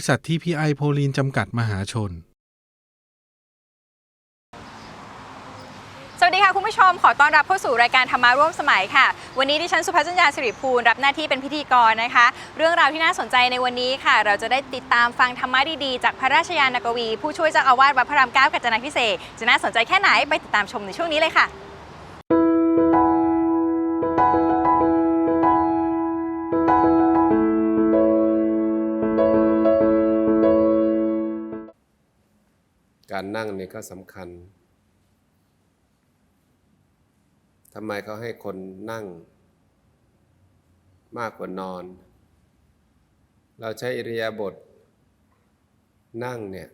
ริษัทที่พีไอโพลีนจำกัดมหาชน สวัสดีค่ะคุณผู้ชม ขอต้อนรับเข้าสู่รายการธรรมาร่วมสมัยค่ะ วันนี้ดิฉันสุภัจัญญาสิริภูลรับหน้าที่เป็นพิธีกรนะคะ เรื่องราวที่น่าสนใจในวันนี้ค่ะ เราจะได้ติดตามฟังธรรมะดีๆ จากพระราชยานกวี ผู้ช่วยเจ้าอาวาสวัดพระรามเก้ากาญจนาพิเศษกจะน่าสนใจแค่ไหนไปติดตามชมในช่วงนี้เลยค่ะ การนั่งเนี่ยก็สำคัญทำไมเขาให้คนนั่ง มากกว่านอน เราใช้อิริยาบถนั่งเนี่ย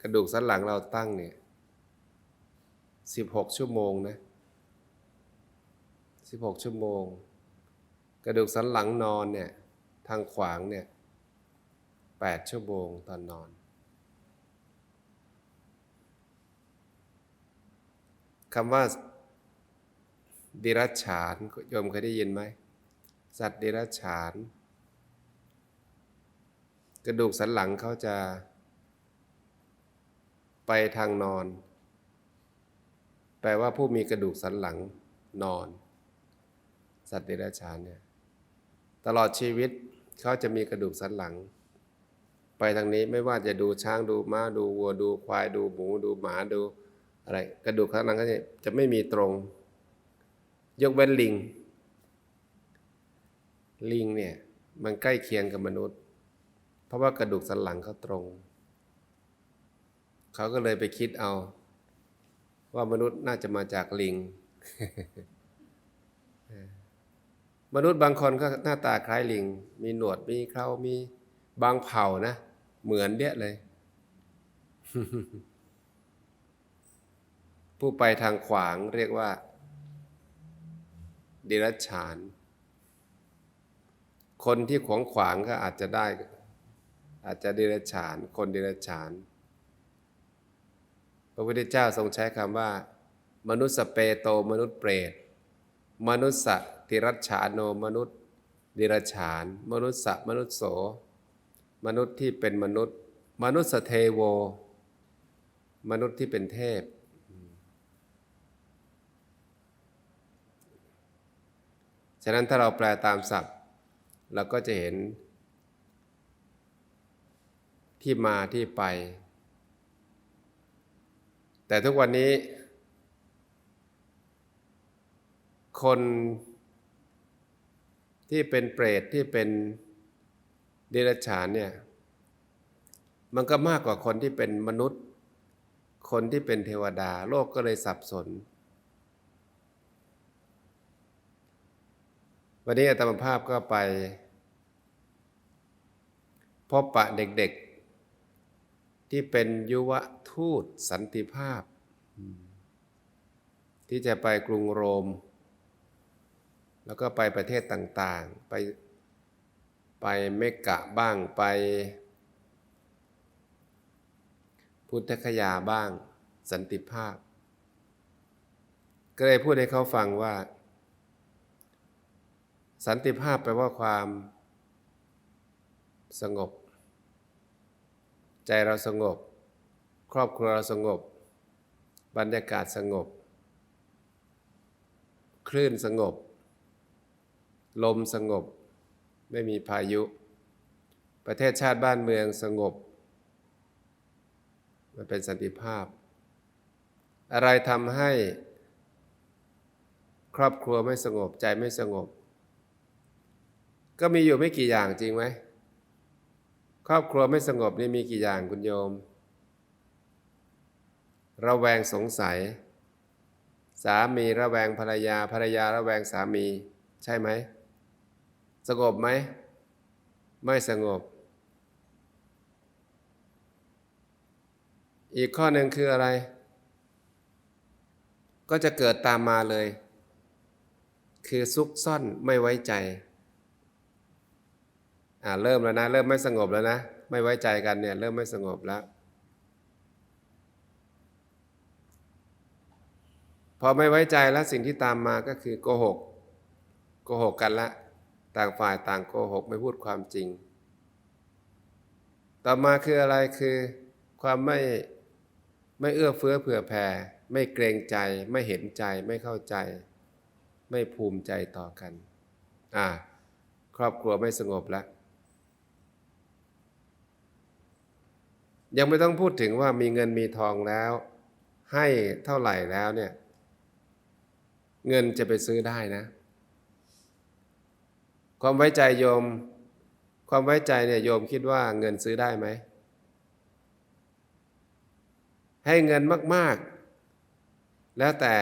กระดูกสันหลังเราตั้งเนี่ยสิบหกชั่วโมงนะสิบหกชั่วโมง กระดูกสันหลังนอนเนี่ย ทางขวางเนี่ยแปดชั่วโมงตอนนอน คำว่าดิรัจฉานโยมเคยได้ยินไหม สัตว์ดิรัจฉาน กระดูกสันหลังเขาจะ ไปทางนอน แปลว่าผู้มีกระดูกสันหลังนอน สัตว์ดิรัจฉานเนี่ยตลอดชีวิตเขาจะมีกระดูกสันหลัง ไปทางนี้ไม่ว่าจะดูช้างดูม้าดูวัวดูควายดูหมูดูหมาดู อะไรกระดูกข้างหลังก็จะจะไม่มีตรง ยกเว้นลิง ลิงเนี่ยมันใกล้เคียงกับมนุษย์ เพราะว่ากระดูกสันหลังเขาตรง เขาก็เลยไปคิดเอา ว่ามนุษย์น่าจะมาจากลิง มนุษย์บางคนก็หน้าตาคล้ายลิง มีหนวดมีเครามีบางเผ่านะ เหมือนเดี้ยเลย ผู้ไปทางขวางเรียกว่าดิรัจฉาน คนที่ขวางขวางก็อาจจะได้ อาจจะดิรัจฉาน คนดิรัจฉาน พระพุทธเจ้าทรงใช้คำว่า มนุษย์สเปโตมนุษย์เปรต มนุษย์สัตติรัจฉานโนมนุษย์ดิรัจฉาน มนุษย์สมนุษย์โส มนุษย์ที่เป็นมนุษย์ มนุษย์สเทโว มนุษย์ที่เป็นเทพ ฉะนั้นถ้าเราแปลตามศัพท์ เราก็จะเห็น ที่มาที่ไป แต่ทุกวันนี้ คนที่เป็นเปรตที่เป็นเดรัจฉานเนี่ยมันก็มากกว่าคนที่เป็นมนุษย์ คนที่เป็นเทวดา โลกก็เลยสับสน วันนี้อาตมาภาพก็ไป พบปะเด็กๆ ที่เป็นยุวทูตสันติภาพ ที่จะไปกรุงโรม แล้วก็ไปประเทศต่างๆ ไปไปเมกะบ้างไป พุทธคยาบ้างสันติภาพ ก็เลยพูดให้เขาฟังว่า สันติภาพแปลว่าความสงบ ใจเราสงบ ครอบครัวเราสงบ บรรยากาศสงบ คลื่นสงบ ลมสงบ ไม่มีพายุ ประเทศชาติบ้านเมืองสงบ มันเป็นสันติภาพ อะไรทำให้ครอบครัวไม่สงบใจไม่สงบ ก็มีอยู่ไม่กี่อย่างจริงไหมครอบครัวไม่สงบนี่มีกี่อย่างคุณโยม ระแวงสงสัย สามีระแวงภรรยาภรรยาระแวงสามี ใช่ไหม สงบไหม ไม่สงบ อีกข้อหนึ่งคืออะไร ก็จะเกิดตามมาเลย คือซุกซ่อนไม่ไว้ใจ อ่าเริ่มแล้วนะ เริ่มไม่สงบแล้วนะ ไม่ไว้ใจกันเนี่ย เริ่มไม่สงบแล้วพอไม่ไว้ใจแล้วสิ่งที่ตามมาก็คือโกหกโกหกกันละ ต่างฝ่ายต่างโกหกไม่พูดความจริง ต่อมาคืออะไรคือความไม่ไม่เอื้อเฟื้อเผื่อแผ่ไม่เกรงใจ ไม่เห็นใจไม่เข้าใจ ไม่ภูมิใจต่อกัน อ่า ครอบครัวไม่สงบแล้ว ยังไม่ต้องพูดถึงว่ามีเงินมีทองแล้ว ให้เท่าไหร่แล้วเนี่ย เงินจะไปซื้อได้นะ ความไว้ใจโยม ความไว้ใจเนี่ยโยมคิดว่าเงินซื้อได้ไหม ให้เงินมาก ๆ แล้วแต่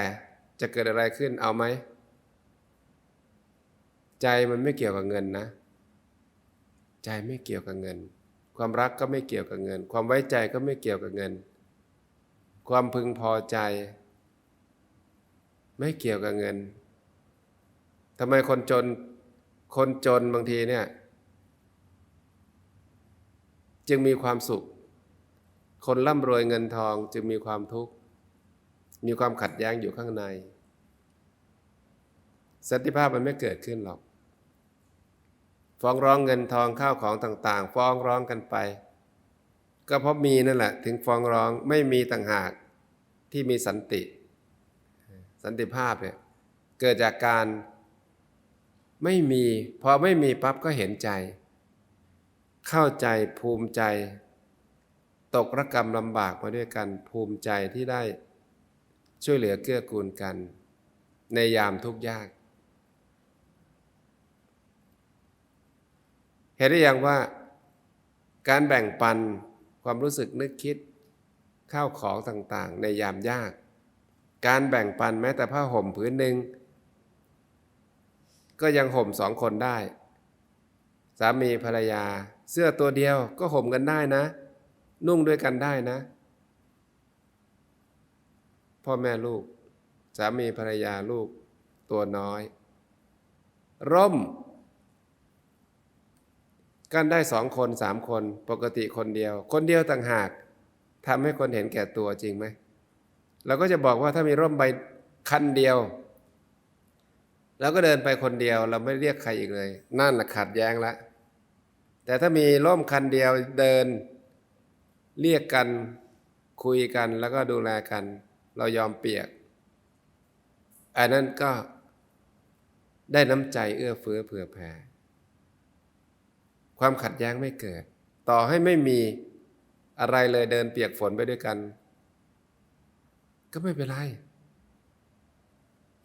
จะเกิดอะไรขึ้นเอาไหม ใจมันไม่เกี่ยวกับเงินนะ ใจไม่เกี่ยวกับเงิน ความรักก็ไม่เกี่ยวกับเงิน ความไว้ใจก็ไม่เกี่ยวกับเงิน ความพึงพอใจ ไม่เกี่ยวกับเงินทำไมคนจนคนจนบางทีเนี่ย จึงมีความสุข คนร่ำรวยเงินทองจึงมีความทุกข์ มีความขัดแย้งอยู่ข้างใน สันติภาพมันไม่เกิดขึ้นหรอก ฟ้องร้องเงินทองข้าวของต่างๆ ฟ้องร้องกันไป ก็เพราะมีนั่นแหละ ถึงฟ้องร้องไม่มีต่างหากที่มีสันติ สันติภาพเนี่ยเกิดจากการไม่มีพอไม่มีปั๊บก็เห็นใจ เข้าใจภูมิใจ ตกระกรรมลำบากมาด้วยกันภูมิใจที่ได้ช่วยเหลือเกื้อกูลกัน ในยามทุกข์ยาก เห็นได้ยังว่าการแบ่งปันความรู้สึกนึกคิดข้าวของต่างๆ ในยามยาก การแบ่งปันแม้แต่ผ้าห่มผืนหนึ่ง ก็ยังห่มสองคนได้ สามีภรรยา เสื้อตัวเดียวก็ห่มกันได้นะ นุ่งด้วยกันได้นะ พ่อแม่ลูก สามีภรรยาลูกตัวน้อย ร่ม กันได้สองคนสามคน ปกติคนเดียว คนเดียวต่างหากทำให้คนเห็นแก่ตัวจริงไหมเราก็จะบอกว่าถ้ามีร่มใบคันเดียวเราก็เดินไปคนเดียว เราไม่เรียกใครอีกเลย นั่นแหละขัดแย้งละแต่ถ้ามีร่มคันเดียวเดิน เรียกกันคุยกันแล้วก็ดูแลกัน เรายอมเปียกอันนั้นก็ได้น้ำใจเอื้อเฟื้อเผื่อแผ่ ความขัดแย้งไม่เกิด ต่อให้ไม่มีอะไรเลยเดินเปียกฝนไปด้วยกัน ก็ไม่เป็นไร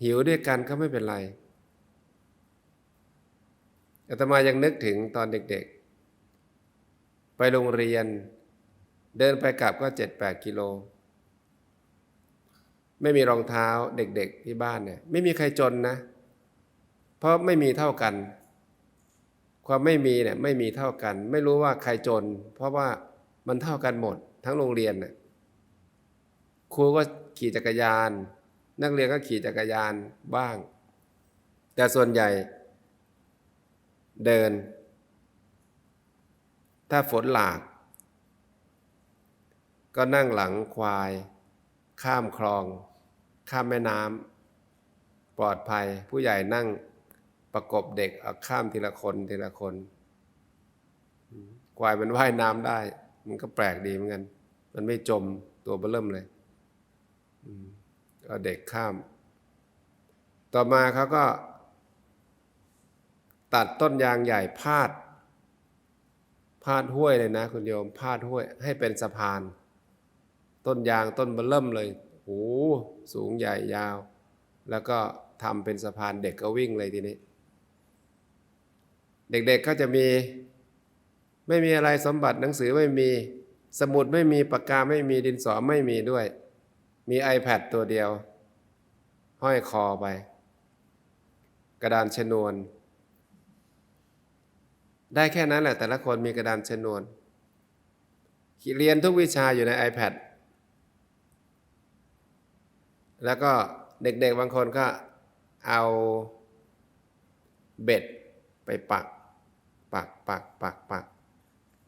หิวด้วยกันก็ไม่เป็นไรอาตมายังนึกถึงตอนเด็กๆ ไปโรงเรียน เดินไปกลับก็เจ็ดแปดกิโล ไม่มีรองเท้าเด็กๆที่บ้านเนี่ย ไม่มีใครจนนะ เพราะไม่มีเท่ากัน ความไม่มีเนี่ยไม่มีเท่ากัน ไม่รู้ว่าใครจน เพราะว่ามันเท่ากันหมด ทั้งโรงเรียนน่ะครูก็ขี่จักรยาน นักเรียนก็ขี่จักรยานบ้าง แต่ส่วนใหญ่ เดิน ถ้าฝนหลาก ก็นั่งหลังควาย ข้ามคลอง ข้ามแม่น้ำปลอดภัยผู้ใหญ่นั่ง ประกบเด็กเอาข้ามทีละคนทีละคนควายมันว่ายน้ำได้ มันก็แปลกดีเหมือนกัน มันไม่จมตัวเบิ่มเลยก็เด็กข้าม ต่อมาเขาก็ ตัดต้นยางใหญ่พาด พาดห้วยเลยนะ คุณโยม พาดห้วย ให้เป็นสะพาน ต้นยางต้นเบิ่มเลยโอ้สูงใหญ่ยาว แล้วก็ทำเป็นสะพานเด็กก็วิ่งเลยทีนี้ เด็กๆก็จะมี ไม่มีอะไรสมบัติหนังสือไม่มี สมุดไม่มีปากกาไม่มีดินสอไม่มีด้วย มี iPad ตัวเดียว ห้อยคอไป กระดานชนวน ได้แค่นั้นแหละ แต่ละคนมีกระดานชนวนเรียนทุกวิชาอยู่ใน iPad แล้วก็เด็กๆบางคนก็เอาเบ็ดไปปัก ปักปักปักปัก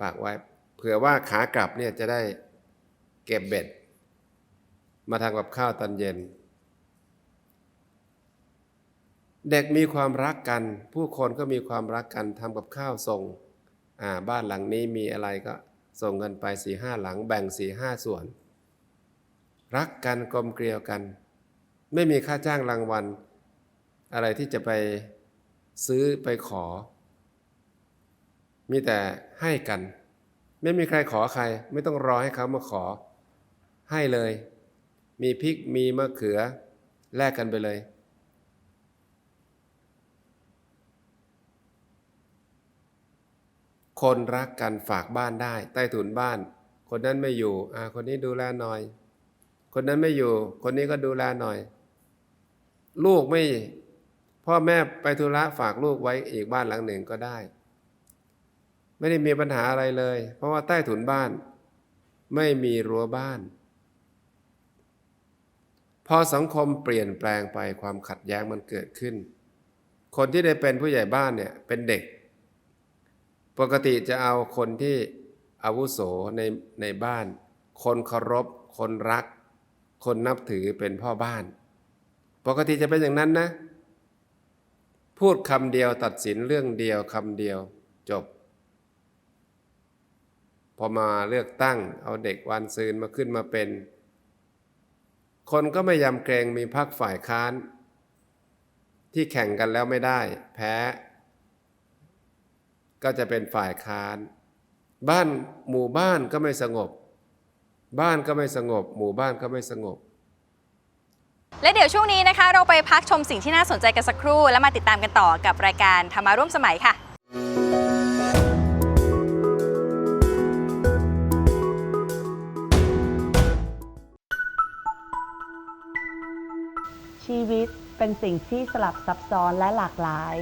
ปักไว้ เผื่อว่าขากลับเนี่ยจะได้เก็บเบ็ด มาทำกับข้าวตอนเย็น เด็กมีความรักกัน ผู้คนก็มีความรักกันทำกับข้าวส่งอ่าบ้านหลังนี้มีอะไรก็ส่งกันไปสี่ห้าหลังแบ่งสี่ห้าส่วน รักกันกลมเกลียวกัน ไม่มีค่าจ้างรางวัล อะไรที่จะไปซื้อไปขอ มีแต่ให้กัน ไม่มีใครขอใคร ไม่ต้องรอให้เขามาขอ ให้เลย มีพริกมีมะเขือ แลกกันไปเลย คนรักกันฝากบ้านได้ ใต้ถุนบ้าน คนนั้นไม่อยู่อ่าคนนี้ดูแลหน่อย คนนั้นไม่อยู่ คนนี้ก็ดูแลหน่อย ลูกไม่พ่อแม่ไปธุระฝากลูกไว้อีกบ้านหลังหนึ่งก็ได้ ไม่ได้มีปัญหาอะไรเลย เพราะว่าใต้ถุนบ้าน ไม่มีรั้วบ้าน พอสังคมเปลี่ยนแปลงไปความขัดแย้งมันเกิดขึ้น คนที่ได้เป็นผู้ใหญ่บ้านเนี่ยเป็นเด็ก ปกติจะเอาคนที่อาวุโสในในบ้าน คนเคารพ คนรัก คนนับถือเป็นพ่อบ้าน ปกติจะเป็นอย่างนั้นนะ พูดคำเดียวตัดสินเรื่องเดียวคำเดียวจบ พอมาเลือกตั้ง เอาเด็กวันซืนมาขึ้นมาเป็น คนก็ไม่ยำเกรงมีพรรคฝ่ายค้าน ที่แข่งกันแล้วไม่ได้ แพ้ ก็จะเป็นฝ่ายค้าน บ้านหมู่บ้านก็ไม่สงบ บ้านก็ไม่สงบ หมู่บ้านก็ไม่สงบและเดี๋ยวช่วงนี้นะคะ เราไปพักชมสิ่งที่น่าสนใจกันสักครู่ แล้วมาติดตามกันต่อกับรายการธรรมาร่วมสมัยค่ะ ชีวิตเป็นสิ่งที่สลับซับซ้อนและหลากหลาย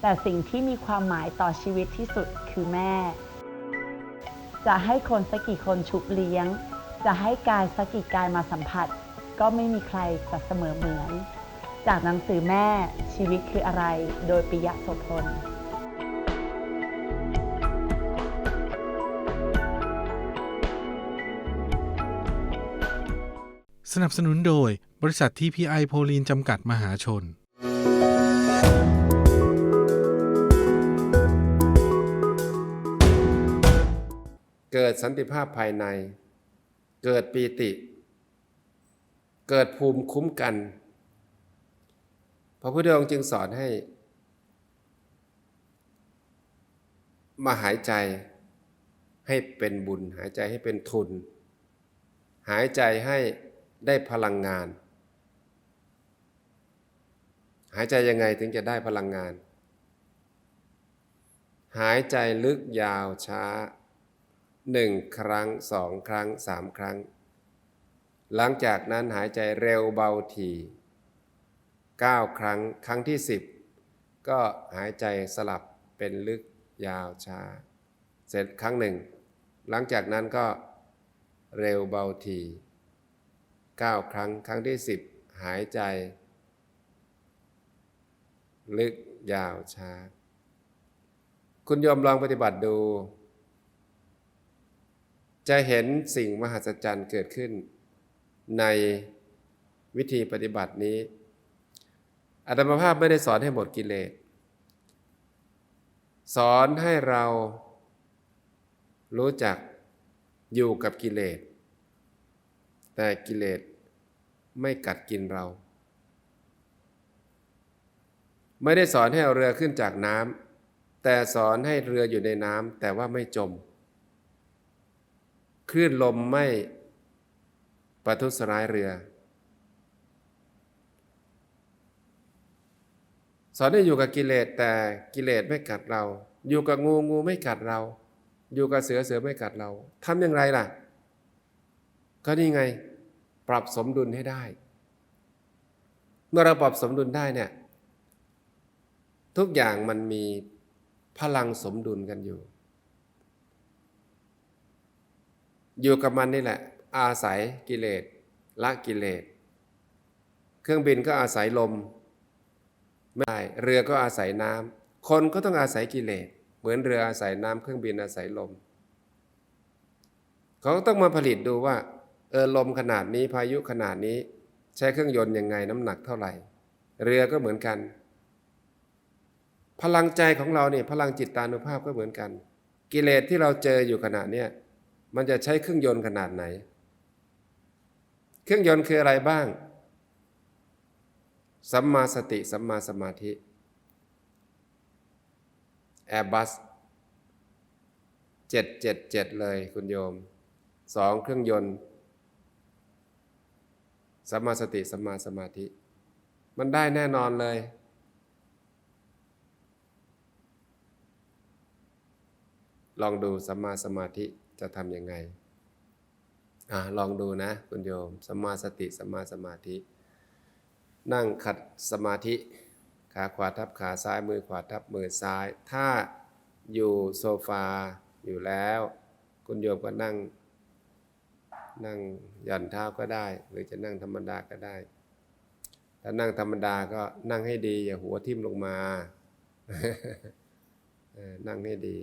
แต่สิ่งที่มีความหมายต่อชีวิตที่สุดคือแม่ จะให้คนสักกี่คนชุบเลี้ยง จะให้กายสักกี่กายมาสัมผัส ก็ไม่มีใครจะเสมอเหมือน จากหนังสือแม่ชีวิตคืออะไร โดยปิยะโสพล สนับสนุนโดย บริษัททีพีไอโพลีนจำกัดมหาชน เกิดสันติภาพภายใน เกิดปีติ เกิดภูมิคุ้มกัน พระพุทธองค์จึงสอนให้ มาหายใจให้เป็นบุญ หายใจให้เป็นทุน หายใจให้ ได้พลังงาน หายใจยังไงถึงจะได้พลังงาน หายใจลึกยาวช้าหนึ่งครั้งสองครั้งสามครั้ง หลังจากนั้นหายใจเร็วเบาทีเก้าครั้งครั้งที่สิบก็หายใจสลับเป็นลึกยาวช้า เสร็จครั้งหนึ่ง หลังจากนั้นก็เร็วเบาที 9 ครั้ง ครั้งที่ 10 หายใจ ลึกยาวช้า คุณยอมลองปฏิบัติดู จะเห็นสิ่งมหัศจรรย์เกิดขึ้น ในวิธีปฏิบัตินี้อรตมภาพไม่ได้สอนให้หมดกิเลส สอนให้เรารู้จักอยู่กับกิเลส แต่กิเลส ไม่กัดกินเรา ไม่ได้สอนให้เอาเรือขึ้นจากน้ำแต่สอนให้เรืออยู่ในน้ำแต่ว่าไม่จม คลื่นลมไม่ประทุษร้ายเรือ สอนให้อยู่กับกิเลสแต่กิเลสไม่กัดเรา อยู่กับงูงูไม่กัดเรา อยู่กับเสือเสือไม่กัดเราทำอย่างไรล่ะ ก็นี่ไง ปรับสมดุลให้ได้ เมื่อเราปรับสมดุลได้เนี่ยทุกอย่างมันมีพลังสมดุลกันอยู่ อยู่กับมันนี่แหละ อาศัยกิเลสละกิเลส เครื่องบินก็อาศัยลม ไม่ได้ เรือก็อาศัยน้ำ คนก็ต้องอาศัยกิเลส เหมือนเรืออาศัยน้ำเครื่องบินอาศัยลม เขาต้องมาผลิตดูว่า เออลมขนาดนี้พายุขนาดนี้ ใช้เครื่องยนต์ยังไงน้ำหนักเท่าไหร่ เรือก็เหมือนกัน พลังใจของเราเนี่ยพลังจิตตานุภาพก็เหมือนกัน กิเลสที่เราเจออยู่ขณะเนี้ยมันจะใช้เครื่องยนต์ขนาดไหน เครื่องยนต์คืออะไรบ้างสัมมาสติสัมมาสมาธิ Airbus 777 เลยคุณโยมสองเครื่องยนต์ สัมมาสติสัมมาสมาธิ มันได้แน่นอนเลย ลองดูสัมมาสมาธิจะทำยังไงอ่าลองดูนะคุณโยมสัมมาสติสัมมาสมาธิ นั่งขัดสมาธิ ขาขวาทับขาซ้ายมือขวาทับมือซ้าย ถ้าอยู่โซฟาอยู่แล้ว คุณโยมก็นั่ง นั่งหย่อนเท้าก็ได้ หรือจะนั่งธรรมดาก็ได้ ถ้านั่งธรรมดาก็นั่งให้ดี อย่าหัวทิ่มลงมา นั่งให้ดี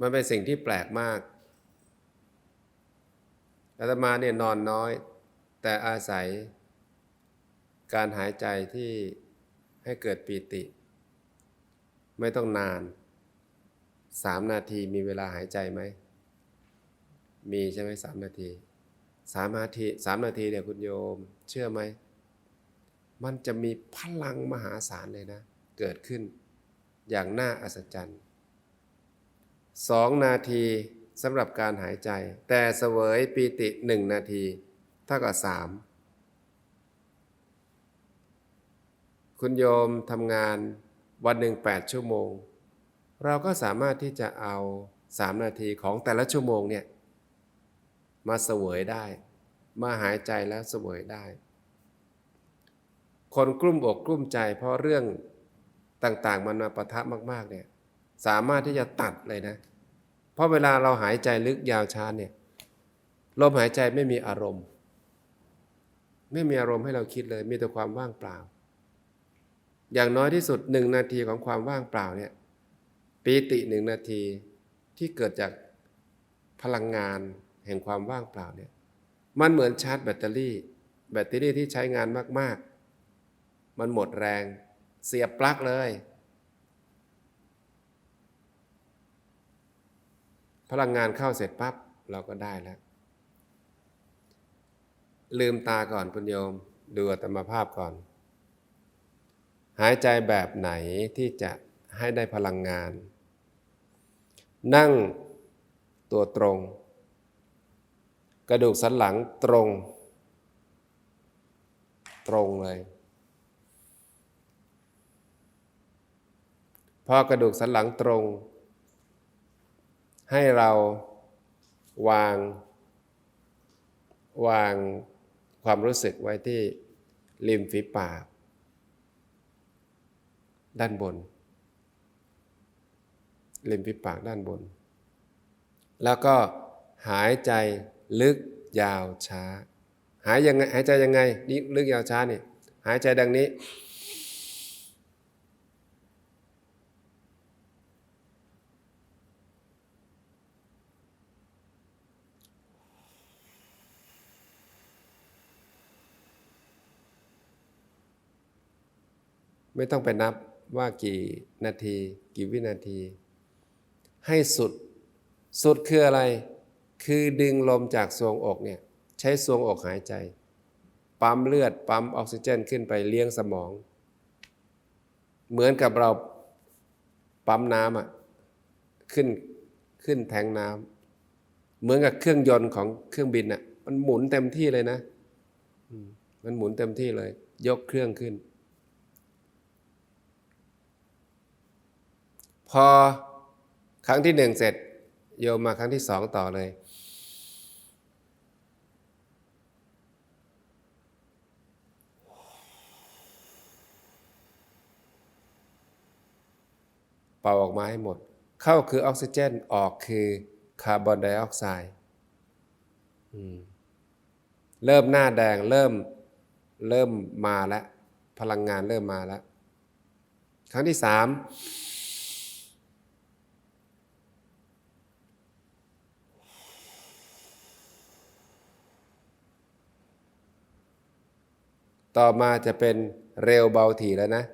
มันเป็นสิ่งที่แปลกมากอาตมาเนี่ยนอนน้อย แต่อาศัย การหายใจที่ให้เกิดปีติ ไม่ต้องนานสามนาทีมีเวลาหายใจไหม มีใช่ไหมสามนาทีสามนาทีสามนาทีเนี่ยคุณโยม เชื่อไหม มันจะมีพลังมหาศาลเลยนะ เกิดขึ้นอย่างน่าอัศจรรย์สองนาทีสำหรับการหายใจ แต่เสวยปีติหนึ่งนาทีเท่ากับสามคุณโยมทำงานวันหนึ่งแปดชั่วโมง เราก็สามารถที่จะเอาสามนาทีของแต่ละชั่วโมงเนี่ย มาเสวยได้ มาหายใจแล้วเสวยได้ คนกลุ้มอกกลุ้มใจ เพราะเรื่องต่างๆ มันมาปะทะมาก ๆ เนี่ย สามารถที่จะตัดเลยนะ เพราะเวลาเราหายใจลึกยาวช้าเนี่ยลมหายใจไม่มีอารมณ์ ไม่มีอารมณ์ให้เราคิดเลย มีแต่ความว่างเปล่า อย่างน้อยที่สุดหนึ่งนาทีของความว่างเปล่าเนี่ยปีติหนึ่งนาทีที่เกิดจากพลังงาน แห่งความว่างเปล่าเนี่ยมันเหมือนชาร์จแบตเตอรี่ แบตเตอรี่ที่ใช้งานมาก ๆ มันหมดแรงเสียบปลั๊กเลย พลังงานเข้าเสร็จปั๊บเราก็ได้แล้ว ลืมตาก่อนคุณโยม ดูอัตมาภาพก่อน หายใจแบบไหนที่จะให้ได้พลังงาน นั่งตัวตรง กระดูกสันหลังตรง ตรงเลย พอกระดูกสันหลังตรง ให้เราวาง วางความรู้สึกไว้ที่ริมฝีปาก ด้านบนริมฝีปากด้านบน แล้วก็หายใจ ลึกยาวช้า หายยังไงหายใจยังไงนี่ลึกยาวช้านี่หายใจดังนี้ ไม่ต้องไปนับว่ากี่นาที กี่วินาที ให้สุด สุดคืออะไร คือดึงลมจากทรวงอกเนี่ยใช้ทรวงอกหายใจ ปั๊มเลือด ปั๊มออกซิเจนขึ้นไปเลี้ยงสมอง เหมือนกับเราปั๊มน้ำอะขึ้นขึ้นแทงน้ำเหมือนกับเครื่องยนต์ของเครื่องบินอะมันหมุนเต็มที่เลยนะมมันหมุนเต็มที่เลย ยกเครื่องขึ้น พอครั้งที่หนึ่งเสร็จ โยมมาครั้งที่สองต่อเลย ป่าออกมาให้หมด เข้าคือออกซิเจนออกคือคาร์บอนไดออกไซด์เริ่มหน้าแดงเริ่มเริ่มมาแล้ว พลังงานเริ่มมาแล้ว ครั้งที่สามต่อมาจะเป็นเร็วเบาถี่แล้วนะ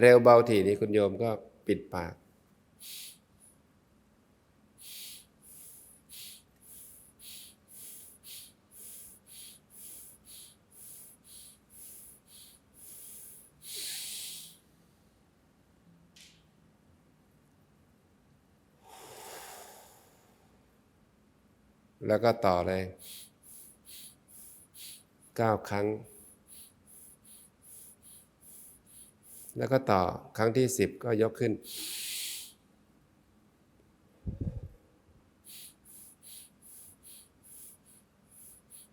เร็วเบาถี่นี้คุณโยมก็ ปิดปาก แล้วก็ต่อเลยเก้าครั้ง แล้วก็ต่อครั้งที่สิบก็ยกขึ้น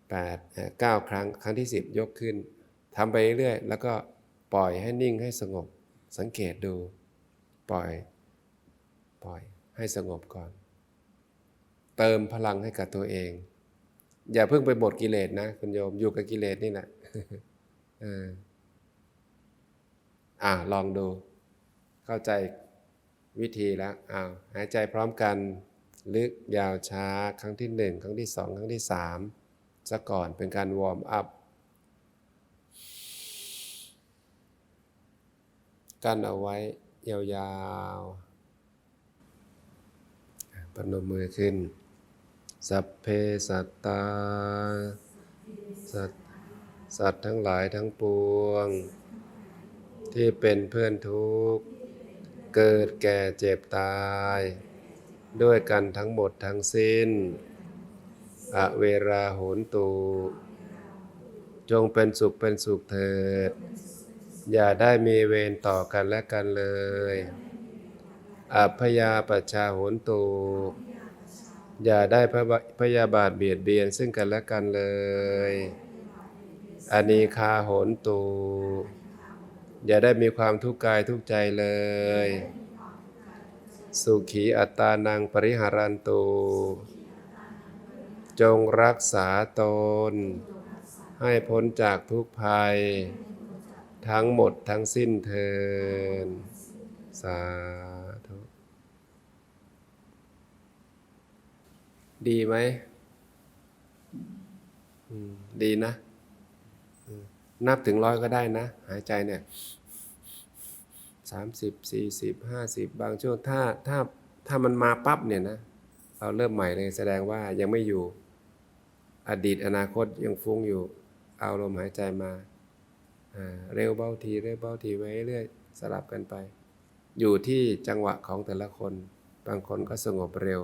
แปดเก้าครั้งครั้งที่สิบยกขึ้นทำไปเรื่อยๆแล้วก็ปล่อยให้นิ่งให้สงบสังเกตดู ปล่อย ปล่อยให้สงบก่อน เติมพลังให้กับตัวเอง อย่าเพิ่งไปบดกิเลสนะ คุณโยมอยู่กับกิเลสนี่แหละ อ่าลองดู เข้าใจวิธีแล้วอ้าวหายใจพร้อมกัน ลึกยาวช้าครั้งที่หนึ่งครั้งที่สองครั้งที่สามซะก่อนเป็นการวอร์มอัพกันเอาไว้ยาวๆอะพนมมือขึ้น สัพเพสัตตา สัตสัตว์ทั้งหลายทั้งปวง ที่เป็นเพื่อนทุกข์ เกิดแก่เจ็บตาย ด้วยกันทั้งหมดทั้งสิ้น อเวราโหนตูจงเป็นสุขเป็นสุขเถิด อย่าได้มีเวรต่อกันและกันเลย อัพยาปัชชาโหนตูอย่าได้พพยาบาทเบียดเบียนซึ่งกันและกันเลยอานีคาโหนตู อย่าได้มีความทุกข์กายทุกใจเลย สุขีอัตานังปริหารันตูจงรักษาตน ให้พ้นจากทุกภัย ทั้งหมดทั้งสิ้นเทินสาธุดีไหม ดีนะ นับถึงร้อยก็ได้นะ หายใจเนี่ยสามสิบสี่สิบห้าสิบบางช่วงถ้าถ้าถ้ามันมาปั๊บเนี่ยนะ เราเริ่มใหม่เลยแสดงว่ายังไม่อยู่อดีตอนาคตยังฟุ้งอยู่ เอาลมหายใจมาเร็วเบาทีเร็วเบาทีไว้เรื่อยสลับกันไป อยู่ที่จังหวะของแต่ละคน บางคนก็สงบเร็ว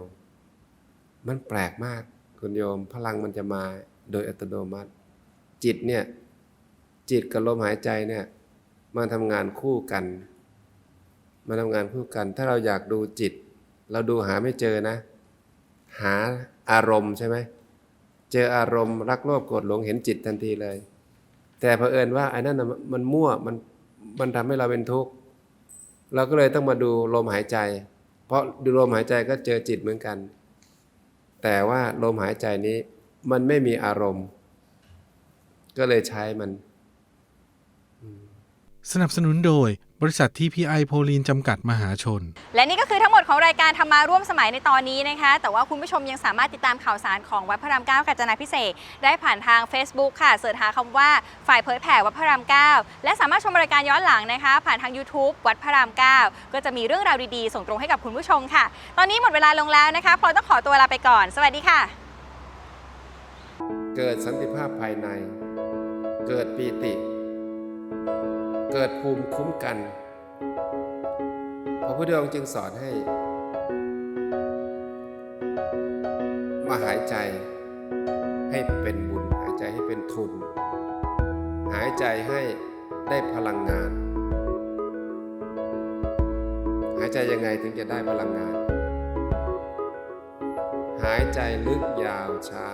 มันแปลกมากคุณโยมพลังมันจะมาโดยอัตโนมัติ จิตเนี่ย จิตกับลมหายใจเนี่ยมันทำงานคู่กันมันทำงานคู่กัน ถ้าเราอยากดูจิต เราดูหาไม่เจอนะ หาอารมณ์ใช่ไหมเจออารมณ์รักโลภโกรธหลงเห็นจิตทันทีเลย แต่เผอิญว่าไอ้นั่นมันมั่วมันมันทำให้เราเป็นทุกข์เราก็เลยต้องมาดูลมหายใจ เพราะดูลมหายใจก็เจอจิตเหมือนกัน แต่ว่าลมหายใจนี้มันไม่มีอารมณ์ ก็เลยใช้มัน สนับสนุนโดยบริษัทที่พีไอโพลีนจำกัดมหาชน และนี่ก็คือทั้งหมดของรายการธรรมาร่วมสมัยในตอนนี้นะคะ แต่ว่าคุณผู้ชมยังสามารถติดตามข่าวสารของวัดพระรามเก้ากาญจนาพิเศษกได้ผ่านทาง Facebook ค่ะเสิร์ชหาคำว่าฝ่ายเผยแผ่วัดพระรามเก้าและสามารถชมรายการย้อนหลังนะคะ ผ่านทาง YouTube วัดพระรามเก้าก็จะมีเรื่องราวดีๆ ส่งตรงให้กับคุณผู้ชมค่ะ ตอนนี้หมดเวลาลงแล้วนะคะพลอยต้องขอตัวลาไปก่อน สวัสดีค่ะ เกิดสันติภาพภายใน เกิดปีติ เกิดภูมิคุ้มกัน พระพุทธองค์จึงสอนให้ มาหายใจให้เป็นบุญ หายใจให้เป็นทุน หายใจให้ได้พลังงาน หายใจยังไงถึงจะได้พลังงาน หายใจลึกยาวช้า